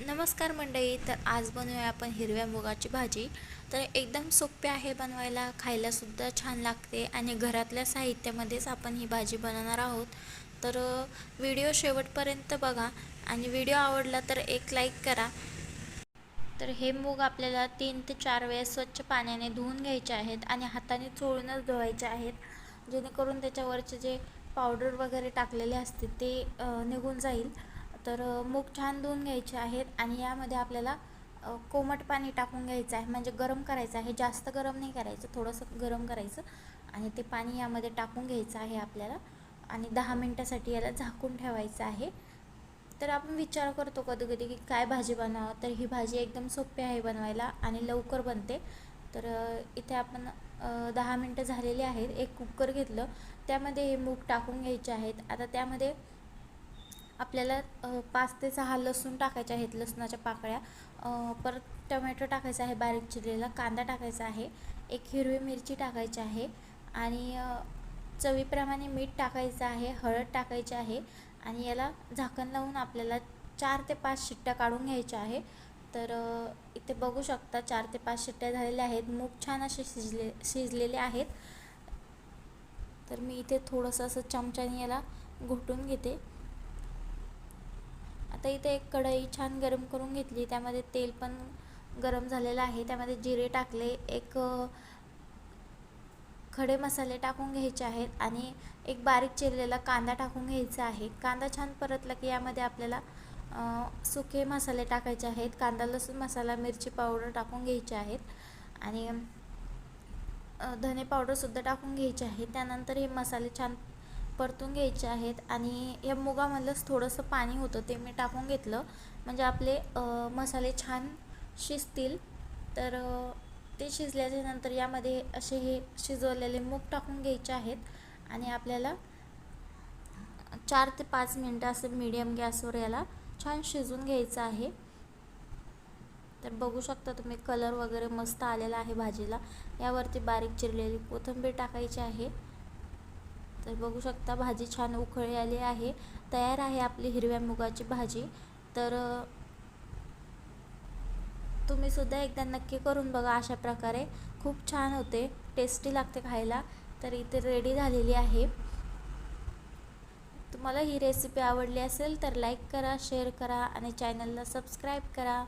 नमस्कार मंडळी तर आज बनवूया आपण हिरव्या मुगाची भाजी. तर एकदम सोपी आहे बनवायला खायलासुद्धा छान लागते आणि घरातल्या साहित्यामध्येच आपण ही भाजी बनवणार आहोत. तर व्हिडिओ शेवटपर्यंत बघा आणि व्हिडिओ आवडला तर एक लाईक करा. तर हे मूग आपल्याला तीन ते चार वेळेस स्वच्छ पाण्याने धुवून घ्यायचे आहेत आणि हाताने चोळूनच धुवायचे आहेत. जेणेकरून त्याच्यावरचे जे पावडर वगैरे टाकलेले असते ते निघून जाईल. तर मूग छान धुवून घ्यायचे आहेत आणि यामध्ये आपल्याला कोमट पाणी टाकून घ्यायचं आहे. म्हणजे गरम करायचं आहे. जास्त गरम नाही करायचं. थोडंसं गरम करायचं आणि ते पाणी यामध्ये टाकून घ्यायचं आहे आपल्याला आणि दहा मिनटासाठी याला झाकून ठेवायचं आहे. तर आपण विचार करतो कधी कधी की काय भाजी बनावं तर ही भाजी एकदम सोपी आहे बनवायला आणि लवकर बनते. तर इथे आपण दहा मिनटं झालेली आहेत. एक कुकर घेतलं. त्यामध्ये हे मूग टाकून घ्यायचे आहेत. आता त्यामध्ये आपल्याला पाच ते सहा लसूण टाकायचे आहेत लसणाच्या पाकळ्या. परत टोमॅटो टाकायचा आहे बारीक चिरलेला कांदा टाकायचा आहे एक हिरवी मिरची टाकायची आहे आणि चवीप्रमाणे मीठ टाकायचं आहे हळद टाकायची आहे आणि याला झाकण लावून आपल्याला चार ते पाच शिट्ट्या काढून घ्यायच्या आहे. तर इथे बघू शकता चार ते पाच शिट्ट्या झालेल्या आहेत मूग छान असे शिजले शिजलेले आहेत. तर मी इथे थोडंसं असं चमच्याने याला घोटून घेते. आता इथे एक कढई छान गरम करून घेतली. त्यामध्ये तेल पण गरम झालेलं आहे. त्यामध्ये जिरे टाकले एक खडे मसाले टाकून घ्यायचे आहेत आणि एक बारीक चिरलेला कांदा टाकून घ्यायचा आहे. कांदा छान परतला की यामध्ये आपल्याला सुके मसाले टाकायचे आहेत. कांदा लसूण मसाला मिरची पावडर टाकून घ्यायचे आहेत. आणि धने पावडरसुद्धा टाकून घ्यायची आहे त्यानंतर हे मसाले छान परतून घ्यायचे आहेत आणि या मुगामधलंच थोडंसं पाणी होतं ते मी टाकून घेतलं. म्हणजे आपले मसाले छान शिजतील. तर ते शिजल्याच्या नंतर यामध्ये असे हे शिजवलेले मूग टाकून घ्यायचे आहेत. आणि आपल्याला चार ते पाच मिनटं असं मीडियम गॅसवर याला छान शिजून घ्यायचं आहे. तर बघू शकता तुम्ही कलर वगैरे मस्त आलेला आहे भाजीला. यावरती बारीक चिरलेली कोथिंबीर टाकायची आहे. तर बघू शकता भाजी छान उकळी आली आहे. तयार आहे आपली हिरव्या मुगाची भाजी. तर तुम्ही सुद्धा एकदा नक्की करून बघा अशा प्रकारे. खूप छान होते टेस्टी लागते खायला. तर इथे रेडी झालेली आहे. तुम्हाला ही रेसिपी आवडली असेल तर लाईक करा शेअर करा आणि चॅनलला सबस्क्राईब करा.